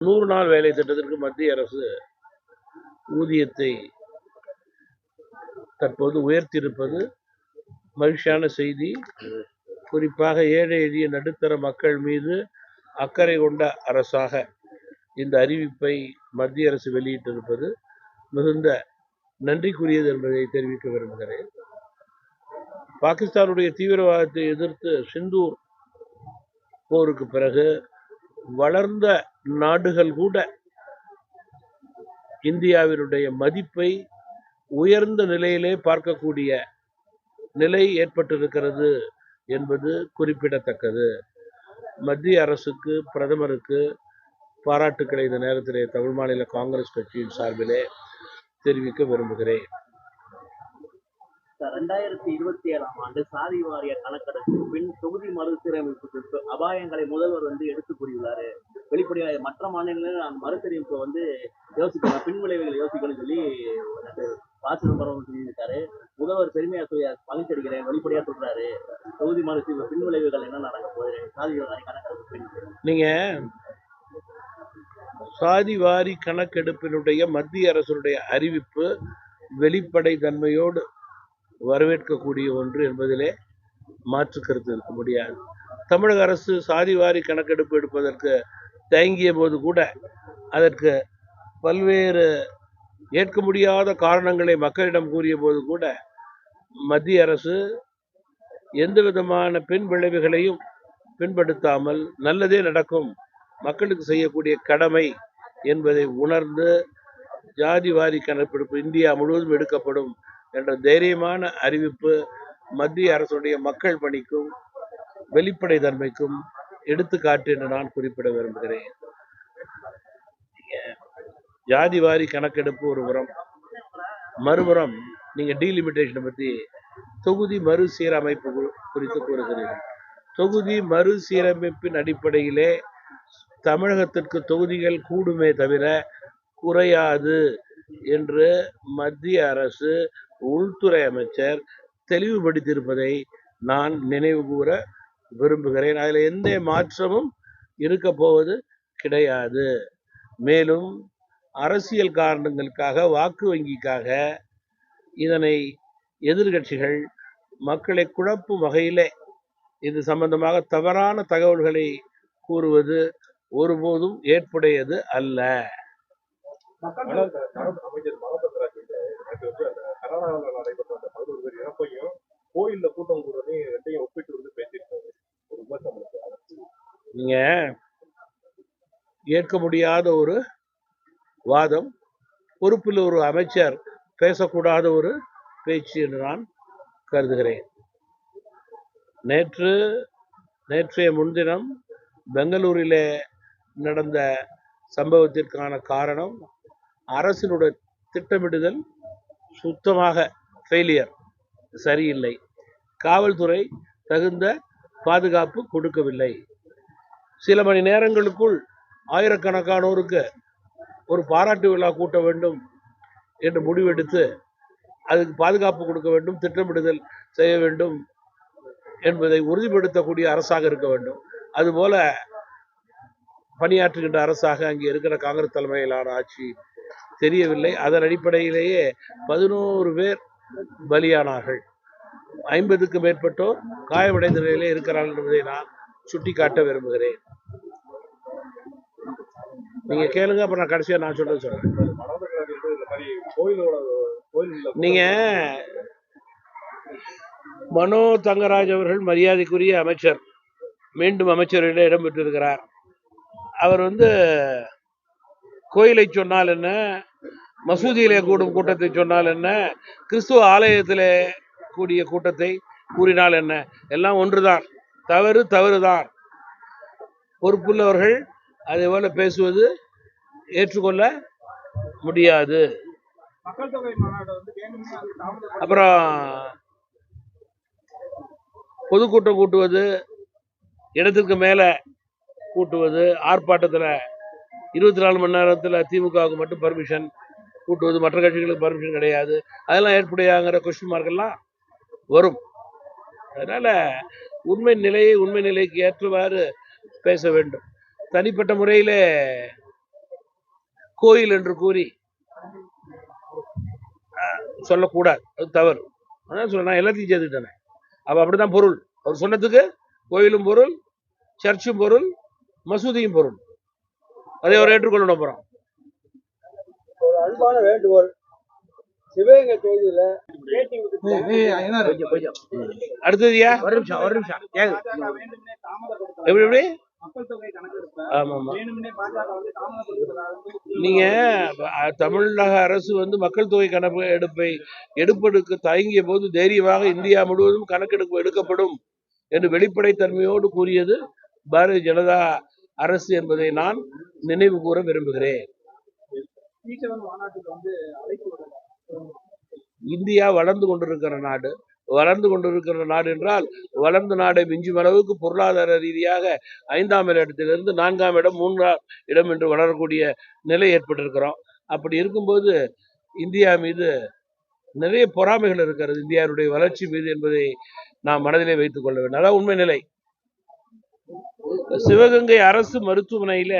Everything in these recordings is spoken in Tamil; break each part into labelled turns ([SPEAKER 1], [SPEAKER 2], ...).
[SPEAKER 1] நூறு நாள் வேலை திட்டத்திற்கு மத்திய அரசு ஊதியத்தை தற்போது உயர்த்தியிருப்பது மகிழ்ச்சியான செய்தி. குறிப்பாக ஏழை எளிய நடுத்தர மக்கள் மீது அக்கறை கொண்ட அரசாக இந்த அறிவிப்பை மத்திய அரசு வெளியிட்டிருப்பது மிகுந்த நன்றிக்குரியது என்பதை தெரிவிக்க விரும்புகிறேன். பாகிஸ்தானுடைய தீவிரவாதத்தை எதிர்த்து சிந்தூர் போருக்கு பிறகு வளர்ந்த நாடுகள் கூட இந்தியாவினுடைய மதிப்பை உயர்ந்த நிலையிலே பார்க்கக்கூடிய நிலை ஏற்பட்டிருக்கிறது என்பது குறிப்பிடத்தக்கது. மத்திய அரசுக்கு பிரதமருக்கு பாராட்டுக்களை இந்த நேரத்திலே தமிழ் மாநில காங்கிரஸ் கட்சியின் சார்பிலே தெரிவிக்க விரும்புகிறேன்.
[SPEAKER 2] ரெண்டாயிரத்தி இருபத்தி ஏழாம் ஆண்டு சாதி வாரிய கணக்கெடுப்பு பின் தொகுதி மறுசீரமைப்பு அபாயங்களை முதல்வர் வந்து எடுத்து கூறியுள்ளாரு. வெளிப்படையாக மற்ற மாநிலங்களில் நான் மறுசீரமைப்பு வந்து யோசிக்கலாம் பின் விளைவுகளை யோசிக்கணும்னு சொல்லி எனக்கு சிதம்பரம் சொல்லியிருக்காரு. முதல்வர் பெருமையா சொல்லி பழிச்சடிக்கிறேன் வெளிப்படையா சொல்றாரு. தொகுதி மறுசீரமைப்பு பின் விளைவுகள் என்ன நடக்க போகுது சாதி வாரிய கணக்கெடுப்பு பின்
[SPEAKER 1] நீங்க சாதி வாரி கணக்கெடுப்பினுடைய மத்திய அரசுடைய அறிவிப்பு வெளிப்படை தன்மையோடு வரவேற்கக்கூடிய ஒன்று என்பதிலே மாற்று கருத்து இருக்க முடியாது. தமிழக அரசு சாதி வாரி கணக்கெடுப்பு எடுப்பதற்கு தயங்கிய போது கூட அதற்கு பல்வேறு ஏற்க முடியாத காரணங்களை மக்களிடம் கூறிய போது கூட மத்திய அரசு எந்த விதமான பின் விளைவுகளையும் பின்படுத்தாமல் நல்லதே நடக்கும் மக்களுக்கு செய்யக்கூடிய கடமை என்பதை உணர்ந்து ஜாதி வாரி கணக்கெடுப்பு இந்தியா முழுவதும் எடுக்கப்படும் என்ற தைரியமான அறிவிப்பு மத்திய அரசுடைய மக்கள் பணிக்கும் வெளிப்படை தன்மைக்கும் எடுத்துக்காட்டு என்று நான் குறிப்பிட விரும்புகிறேன். ஜாதி வாரி கணக்கெடுப்பு ஒரு புறம் மறுபுறம் நீங்க டீலிமிட்டேஷனை பத்தி தொகுதி மறுசீரமைப்பு கு- குறித்து கூறுகிறீர்கள். தொகுதி மறு சீரமைப்பின் அடிப்படையிலே தமிழகத்திற்கு தொகுதிகள் கூடுமே தவிர குறையாது என்று மத்திய அரசு உள்துறை அமைச்சர் தெளிவுபடுத்தியிருப்பதை நான் நினைவு கூற விரும்புகிறேன். அதில் எந்த மாற்றமும் இருக்க போவது கிடையாது. மேலும் அரசியல் காரணங்களுக்காக வாக்கு வங்கிக்காக இதனை எதிர்கட்சிகள் மக்களை குழப்பும் வகையிலே இது சம்பந்தமாக தவறான தகவல்களை கூறுவது ஒருபோதும் ஏற்புடையது அல்ல
[SPEAKER 3] ஆனால் கர்நாடக அமைச்சர் மனோகர் நேற்று வந்து அந்த கர்நாடகாவில் நடைபெற்ற அந்த பதினோரு பேர் இறப்பையும் கோயில்ல கூட்டம் கூடுறதையும் ரெண்டையும் ஒப்பிட்டு வந்து பேசியிருக்காங்க ஒரு விமர்சனம்
[SPEAKER 1] நீங்க ஏற்க முடியாத ஒரு வாதம் பொறுப்பில் ஒரு அமைச்சர் பேசக்கூடாத ஒரு பேச்சு என்று நான் கருதுகிறேன். நேற்று நேற்றைய முன்தினம் பெங்களூரிலே நடந்த சம்பவத்திற்கான காரணம் அரசினுடைய திட்டமிடுதல் சுத்தமாக ஃபெயிலியர் சரியில்லை. காவல்துறை தகுந்த பாதுகாப்பு கொடுக்கவில்லை. சில மணி நேரங்களுக்குள் ஆயிரக்கணக்கானோருக்கு ஒரு பாராட்டு விழா கூட்ட வேண்டும் என்று முடிவெடுத்து அதுக்கு பாதுகாப்பு கொடுக்க வேண்டும் திட்டமிடுதல் செய்ய வேண்டும் என்பதை உறுதிப்படுத்தக்கூடிய அரசாக இருக்க வேண்டும். அதுபோல பணியாற்றுகின்ற அரசாக அங்கே இருக்கிற காங்கிரஸ் தலைமையிலான ஆட்சி தெரியவில்லை. அதன் அடிப்படையிலேயே பதினோரு பேர் பலியானார்கள். ஐம்பதுக்கு மேற்பட்டோர் காயமடைந்த நிலையிலே இருக்கிறார்கள் என்பதை நான் சுட்டிக்காட்ட விரும்புகிறேன். நீங்க கேளுங்க அப்புறம் நான் கடைசியா நான் சொல்றது சொல்றேன். நீங்க மனோ தங்கராஜ் அவர்கள் மரியாதைக்குரிய அமைச்சர் மீண்டும் அமைச்சரிடம் இடம்பெற்றிருக்கிறார். அவர் வந்து கோயிலை சொன்னால் என்ன? மசூதியிலே கூடும் கூட்டத்தை சொன்னால் என்ன? கிறிஸ்துவ ஆலயத்திலே கூடிய கூட்டத்தை கூறினால் என்ன? எல்லாம் ஒன்றுதான். தவறு தவறுதான். பொறுப்புள்ளவர்கள் அதே போல பேசுவது ஏற்றுக்கொள்ள முடியாது. அப்புறம் பொதுக்கூட்டம் கூட்டுவது இடத்திற்கு மேலே கூட்டுவது ஆர்ப்பாட்டத்தில் இருபத்தி நாலு மணி நேரத்தில் திமுகவுக்கு மட்டும் பர்மிஷன் கூட்டுவது மற்ற கட்சிகளுக்கு பர்மிஷன் கிடையாது. அதெல்லாம் ஏற்புடையாங்கிற கொஸ்டின் மார்க்கெல்லாம் வரும். அதனால் உண்மை நிலையை உண்மை நிலைக்கு ஏற்றவாறு பேச வேண்டும். தனிப்பட்ட முறையில் கோயில் என்று கூறி சொல்லக்கூடாது. அது தவறு. அதான் சொல்ல நான் எல்லாத்தையும் சேர்த்துக்கிட்டேனே. அப்போ அப்படிதான் பொருள். அவர் சொன்னதுக்கு கோயிலும் பொருள் சர்ச்சும் பொருள் மசூதியும் பொருள். அதை அவர் ஏற்றுக்கொள்ளணும் அப்புறம்.
[SPEAKER 4] அன்பான வேண்டுகோள். சிவகங்கை தொகுதியில
[SPEAKER 1] அடுத்ததுயா
[SPEAKER 2] ஒரு நிமிஷம் ஒரு நிமிஷம்.
[SPEAKER 1] எப்படி எப்படி? நீங்க தமிழக அரசு வந்து மக்கள் தொகை கணக்கு எடுப்பை எடுப்பெடுக்க தயங்கிய போது தைரியமாக இந்தியா முழுவதும் கணக்கெடுப்பு எடுக்கப்படும் என்று வெளிப்படைத்தன்மையோடு கூறியது பாரதிய ஜனதா அரசு என்பதை நான் நினைவு கூற விரும்புகிறேன். இந்தியா வளர்ந்து கொண்டிருக்கிற நாடு வளர்ந்து கொண்டிருக்கிற நாடு என்றால் வளர்ந்த நாடை மிஞ்சும் அளவுக்கு பொருளாதார ரீதியாக ஐந்தாம் இடத்திலிருந்து நான்காம் இடம் மூன்றாம் இடம் என்று வளரக்கூடிய நிலை ஏற்பட்டிருக்கிறோம். அப்படி இருக்கும்போது இந்தியா மீது நிறைய பொறாமைகள் இருக்கிறது. இந்தியாவுடைய வளர்ச்சி மீது என்பதை நாம் மனதிலே வைத்துக் கொள்ள வேண்டும். அதான் உண்மை நிலை. சிவகங்கை அரசு மருத்துவமனையில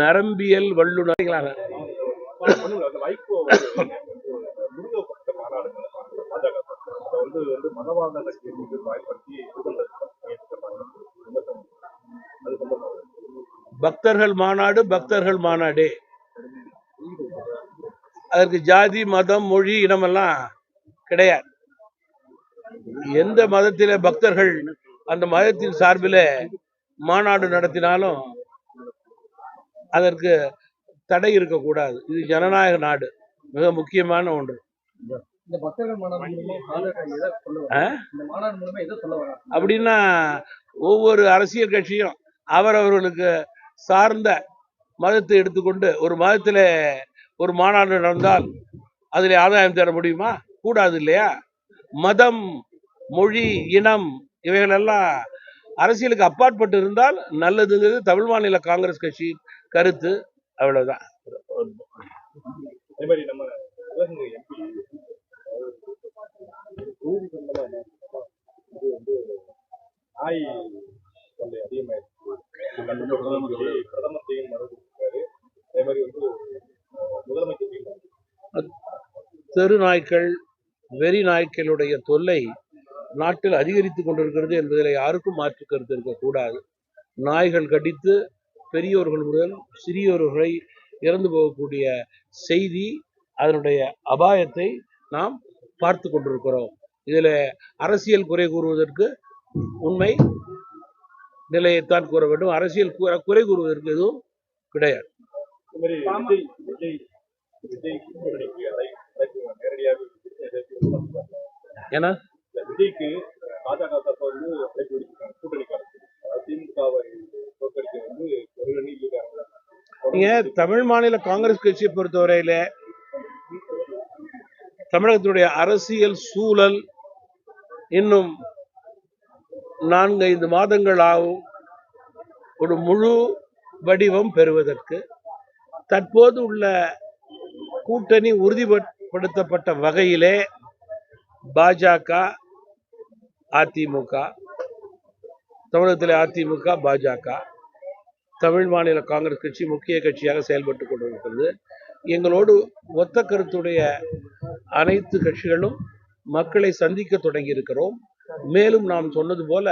[SPEAKER 1] நரம்பியல் வல்லுநர்களாக பக்தர்கள் மாநாடு பக்தர்கள் மாநாடு. அதற்கு ஜாதி மதம் மொழி இனமெல்லாம் கிடையாது. எந்த மதத்தில பக்தர்கள் அந்த மதத்தின் சார்பில் மாநாடு நடத்தினாலும் அதற்கு தடை இருக்கக்கூடாது. இது ஜனநாயக நாடு. மிக முக்கியமான ஒன்று. அப்படின்னா ஒவ்வொரு அரசியல் கட்சியும் அவரவர்களுக்கு சார்ந்த மதத்தை எடுத்துக்கொண்டு ஒரு மதத்தில் ஒரு மாநாடு நடந்தால் அதில் ஆதாயம் தர முடியுமா? கூடாது இல்லையா? மதம் மொழி இனம் இவைகளெல்லாம் அரசியலுக்கு அப்பாற்பட்டு இருந்தால் நல்லதுங்கிறது தமிழ் மாநில காங்கிரஸ் கட்சி கருத்து. அவ்வளவுதான்.
[SPEAKER 3] நாய் தொல்லை கண்டிப்பா பிரதமர் கொடுத்திருக்காரு அதே மாதிரி வந்து முதலமைச்சர்
[SPEAKER 1] தெரு நாய்க்கள் வெறி நாய்க்களுடைய தொல்லை நாட்டில் அதிகரித்து கொண்டிருக்கிறது என்பதில் யாருக்கும் மாற்று கருத்து இருக்கக்கூடாது. நாய்கள் கடித்து பெரியோர்கள் முதல் சிறியோர்களை இறந்து போகக்கூடிய செய்தி அதனுடைய அபாயத்தை நாம் பார்த்து கொண்டிருக்கிறோம். இதில் அரசியல் குறை கூறுவதற்கு உண்மை நிலையைத்தான் கூற வேண்டும். அரசியல் குறை கூறுவதற்கு எதுவும் கிடையாது. ஏன்னா
[SPEAKER 3] விஜய்க்கு பாஜக தரப்பு வந்து அழைப்பு கூட்டணிக்காரங்க திமுகவை தோற்கடிக்க வந்து ஒரு
[SPEAKER 1] நீங்க தமிழ் மாநில காங்கிரஸ் கட்சியை பொறுத்தவரையில தமிழகத்தினுடைய அரசியல் சூழல் இன்னும் நான்கு ஐந்து மாதங்கள் ஆகும் ஒரு முழு வடிவம் பெறுவதற்கு தற்போது உள்ள கூட்டணி உறுதிப்படுத்தப்பட்ட வகையிலே பாஜக அதிமுக தமிழகத்தில் அதிமுக பாஜக தமிழ் மாநில காங்கிரஸ் கட்சி முக்கிய கட்சியாக செயல்பட்டு கொண்டிருக்கிறது. எங்களோடு ஒத்த கருத்துடைய அனைத்து கட்சிகளும் மக்களை சந்திக்க தொடங்கி இருக்கிறோம் மேலும் நாம் சொன்னது போல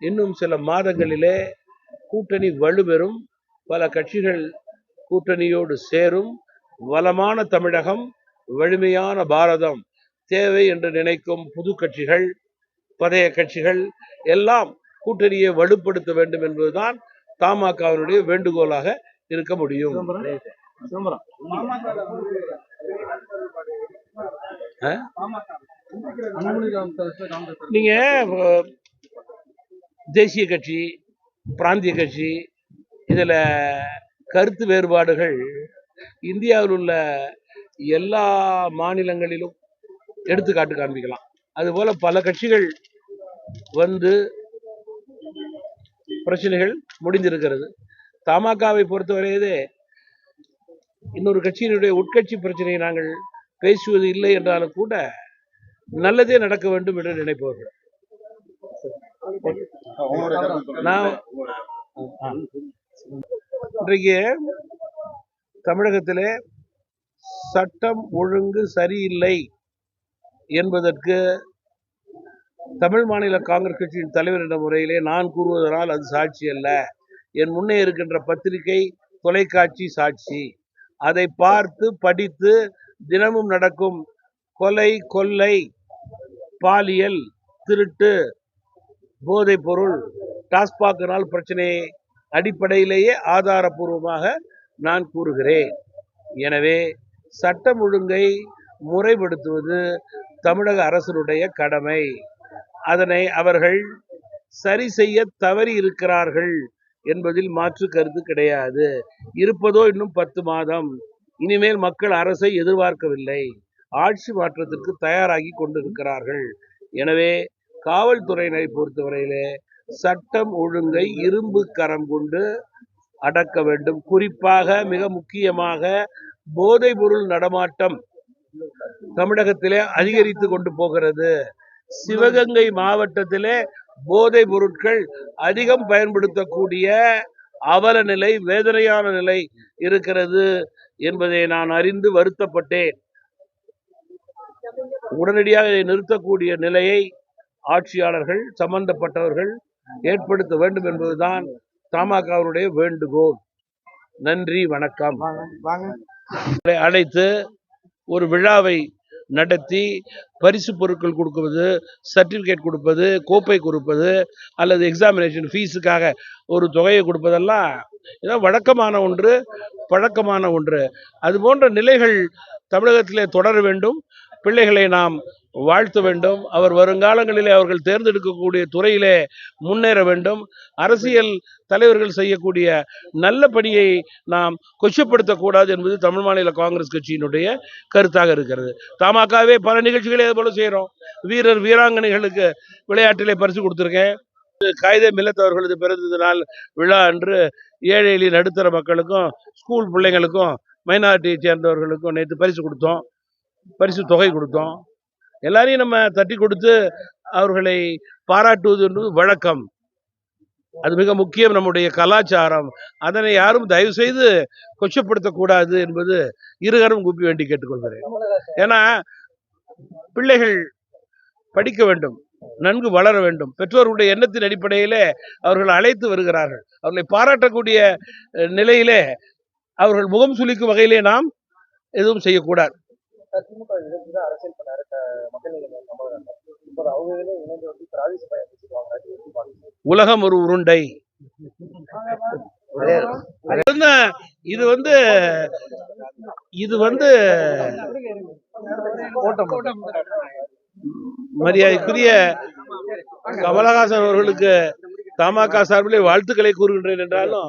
[SPEAKER 1] இன்னும் சில மாதங்களிலே கூட்டணி வலுப்பெறும் பல கட்சிகள் கூட்டணியோடு சேரும். வளமான தமிழகம் வலிமையான பாரதம் தேவை என்று நினைக்கும் புது கட்சிகள் பழைய கட்சிகள் எல்லாம் கூட்டணியை வலுப்படுத்த வேண்டும் என்பதுதான் தமாகவினுடைய வேண்டுகோளாக இருக்க முடியும். நீங்க தேசிய கட்சி பிராந்திய கட்சி இதுல கருத்து வேறுபாடுகள் இந்தியாவில் உள்ள எல்லா மாநிலங்களிலும் எடுத்துக்காட்டு காண்பிக்கலாம். அதுபோல பல கட்சிகள் வந்து பிரச்சனைகள் முடிந்திருக்கிறது. தமாகவை பொறுத்தவரையிலே இன்னொரு கட்சியினுடைய உட்கட்சி பிரச்சனையை நாங்கள் பேசுவது இல்லை என்றாலும் கூட நல்லதே நடக்க வேண்டும் என்று நினைப்பவர்கள். நான் இன்றைக்கு தமிழகத்திலே சட்டம் ஒழுங்கு சரியில்லை. என்பதற்கு தமிழ் மாநில காங்கிரஸ் கட்சியின் தலைவர் என்ற முறையிலே நான் கூறுவதனால் அது சாட்சி அல்ல. என் முன்னே இருக்கின்ற பத்திரிகை தொலைக்காட்சி சாட்சி. அதை பார்த்து படித்து தினமும் நடக்கும் கொலை கொள்ளை பாலியல் திருட்டு போதைப் பொருள் டாஸ்பாக்கினால் பிரச்சனையை அடிப்படையிலேயே ஆதாரபூர்வமாக நான் கூறுகிறேன். எனவே சட்டம் ஒழுங்கை முறைப்படுத்துவது தமிழக அரசனுடைய கடமை. அதனை அவர்கள் சரி செய்ய தவறி இருக்கிறார்கள் என்பதில் மாற்று கருத்து கிடையாது. இருப்பதோ இன்னும் பத்து மாதம். இனிமேல் மக்கள் அரசை எதிர்பார்க்கவில்லை. ஆட்சி மாற்றத்திற்கு தயாராகி கொண்டிருக்கிறார்கள். எனவே காவல்துறையினரை பொறுத்தவரையிலே சட்டம் ஒழுங்கை இரும்பு கரம் கொண்டு அடக்க வேண்டும். குறிப்பாக மிக முக்கியமாக போதைப் பொருள் நடமாட்டம். தமிழகத்திலே அதிகரித்து கொண்டு போகிறது. சிவகங்கை மாவட்டத்திலே போதைப் பொருட்கள் அதிகம் பயன்படுத்தக்கூடிய அவல நிலை வேதனையான நிலை இருக்கிறது என்பதை நான் அறிந்து வருத்தப்பட்டேன். உடனடியாக இதை நிறுத்தக்கூடிய நிலையை ஆட்சியாளர்கள் சம்பந்தப்பட்டவர்கள் ஏற்படுத்த வேண்டும் என்பதுதான் தமாகவுடைய வேண்டுகோள். நன்றி வணக்கம். அழைத்து ஒரு விழாவை நடத்தி பரிசு பொருட்கள் கொடுப்பது சர்டிஃபிகேட் கொடுப்பது கோப்பை கொடுப்பது அல்லது எக்ஸாமினேஷன் ஃபீஸுக்காக ஒரு தொகையை கொடுப்பதெல்லாம் இதான் வழக்கமான ஒன்று பழக்கமான ஒன்று. அது போன்ற நிலைகள் தமிழகத்திலே தொடர வேண்டும். பிள்ளைகளை நாம் வாழ்த்த வேண்டும். அவர் வருங்காலங்களிலே அவர்கள் தேர்ந்தெடுக்கக்கூடிய துறையிலே முன்னேற வேண்டும். அரசியல் தலைவர்கள் செய்யக்கூடிய நல்ல பணியை நாம் கொச்சப்படுத்தக்கூடாது என்பது தமிழ் மாநில காங்கிரஸ் கட்சியினுடைய கருத்தாக இருக்கிறது. தமாகவே பல நிகழ்ச்சிகளை போல செய்கிறோம் வீரர் வீராங்கனைகளுக்கு விளையாட்டிலே பரிசு கொடுத்துருக்கேன். காகித மில்லத் அவர்களது பிறந்த நாள் விழா அன்று ஏழை எளிய நடுத்தர மக்களுக்கும் ஸ்கூல் பிள்ளைங்களுக்கும் மைனாரிட்டியை சேர்ந்தவர்களுக்கும் நேற்று பரிசு கொடுத்தோம். பரிசு தொகை கொடுத்தோம். எல்லாரையும் நம்ம தட்டி கொடுத்து அவர்களை பாராட்டுவது என்பது வழக்கம். அது மிக முக்கியம் நம்முடைய கலாச்சாரம். அதனை யாரும் தயவு செய்து கொச்சப்படுத்தக்கூடாது என்பது இருகரும் கூப்பி வேண்டி கேட்டுக்கொள்கிறேன். ஏன்னா பிள்ளைகள் படிக்க வேண்டும் நன்கு வளர வேண்டும். பெற்றோர்களுடைய எண்ணத்தின் அடிப்படையிலே அவர்கள் அழைத்து வருகிறார்கள். அவர்களை பாராட்டக்கூடிய நிலையிலே அவர்கள் முகம் சுளிக்கும் வகையிலே நாம் எதுவும் செய்யக்கூடாது.
[SPEAKER 4] திமுக இணைந்து அரசியல் பண்ணாரு. மக்கள் கமலஹாசன் இப்போ அவங்களே இணைந்து வந்து பிராதிச?
[SPEAKER 1] உலகம் ஒரு உருண்டை. இது வந்து இது வந்து மரியாதைக்குரிய கமலஹாசன் அவர்களுக்கு தமாக சார்பிலே வாழ்த்துக்களை கூறுகின்றேன் என்றாலும்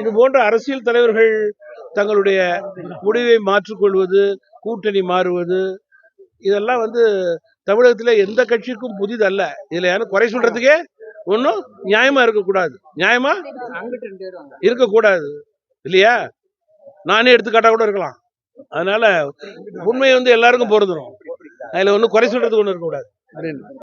[SPEAKER 1] இது போன்ற அரசியல் தலைவர்கள் தங்களுடைய முடிவை மாற்றிக்கொள்வது கூட்டணி மாறுவது இதெல்லாம் வந்து தமிழகத்தில் எந்த கட்சிக்கும் புதிதல்ல. இதில் யாரும் குறை சொல்றதுக்கே ஒன்றும் நியாயமா இருக்கக்கூடாது. நியாயமா? இருக்கக்கூடாது. இல்லையா? நானே எடுத்துக்காட்டா கூட இருக்கலாம். அதனால உண்மை வந்து எல்லாருக்கும் பொருந்துடும் அதில் ஒன்றும் குறை சொல்றதுக்கு ஒன்றும் இருக்கக்கூடாது.